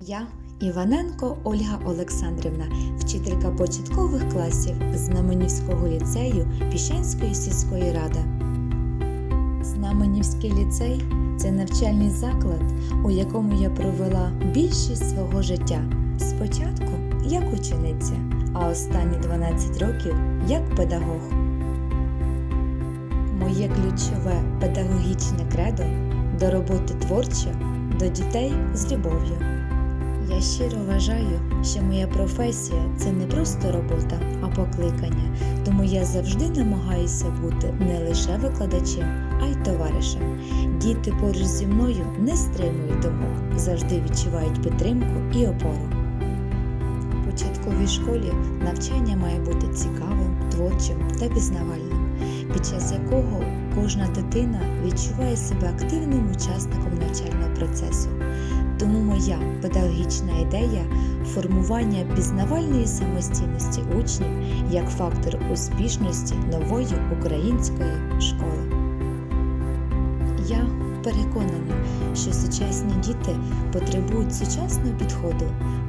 Я Іваненко Ольга Олександрівна, вчителька початкових класів Знаменівського ліцею Піщанської сільської ради. Знаменівський ліцей це навчальний заклад, у якому я провела більшість свого життя. Спочатку як учениця, а останні 12 років як педагог. Моє ключове педагогічне кредо до роботи творчо, до дітей з любов'ю. Я щиро вважаю, що моя професія це не просто робота, а покликання, тому я завжди намагаюся бути не лише викладачем, а й товаришем. Діти поруч зі мною не стримують думок, завжди відчувають підтримку і опору. У початковій школі навчання має бути цікавим, творчим та пізнавальним, під час якого кожна дитина відчуває себе активним учасником навчального процесу. Тому моя педагогічна ідея формування пізнавальної самостійності учнів як фактор успішності нової української школи. Я переконана, що сучасні діти потребують сучасного підходу,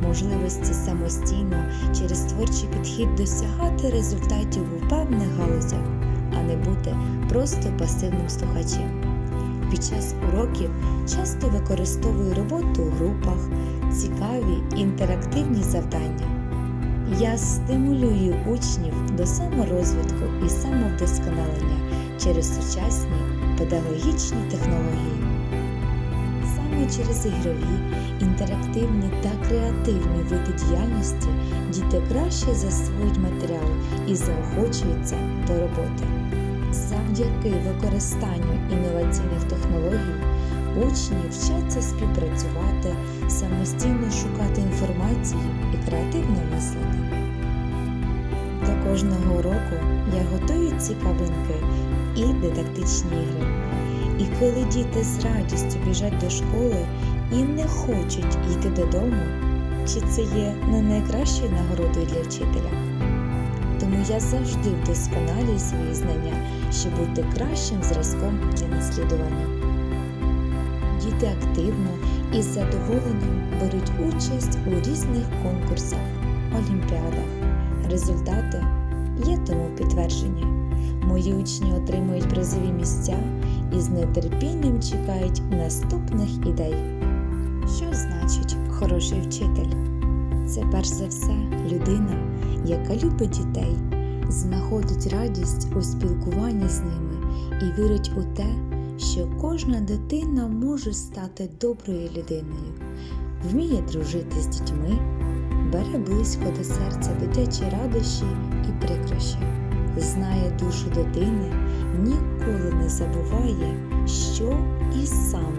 можливості самостійно через творчий підхід досягати результатів у певних галузях, а не бути просто пасивним слухачем. Під час уроків часто використовую роботу у групах, цікаві інтерактивні завдання. Я стимулюю учнів до саморозвитку і самовдосконалення через сучасні педагогічні технології. Саме через ігрові, інтерактивні та креативні види діяльності діти краще засвоюють матеріал і заохочуються до роботи. Завдяки використанню інноваційних технологій учні вчаться співпрацювати, самостійно шукати інформацію і креативно мислити. До кожного уроку я готую цікавинки і дидактичні ігри. І коли діти з радістю біжать до школи і не хочуть йти додому, чи це є не найкращою нагородою для вчителя? Тому я завжди вдосконалюю свої знання, щоб бути кращим зразком для наслідування. Діти активно і з задоволенням беруть участь у різних конкурсах, олімпіадах. Результати є тому підтвердження. Мої учні отримують призові місця і з нетерпінням чекають наступних ідей. Що значить хороший вчитель? Це перш за все людина, яка любить дітей, знаходить радість у спілкуванні з ними і вірить у те, що кожна дитина може стати доброю людиною, вміє дружити з дітьми, бере близько до серця дитячі радощі і прикрощі, знає душу дитини, ніколи не забуває, що і сам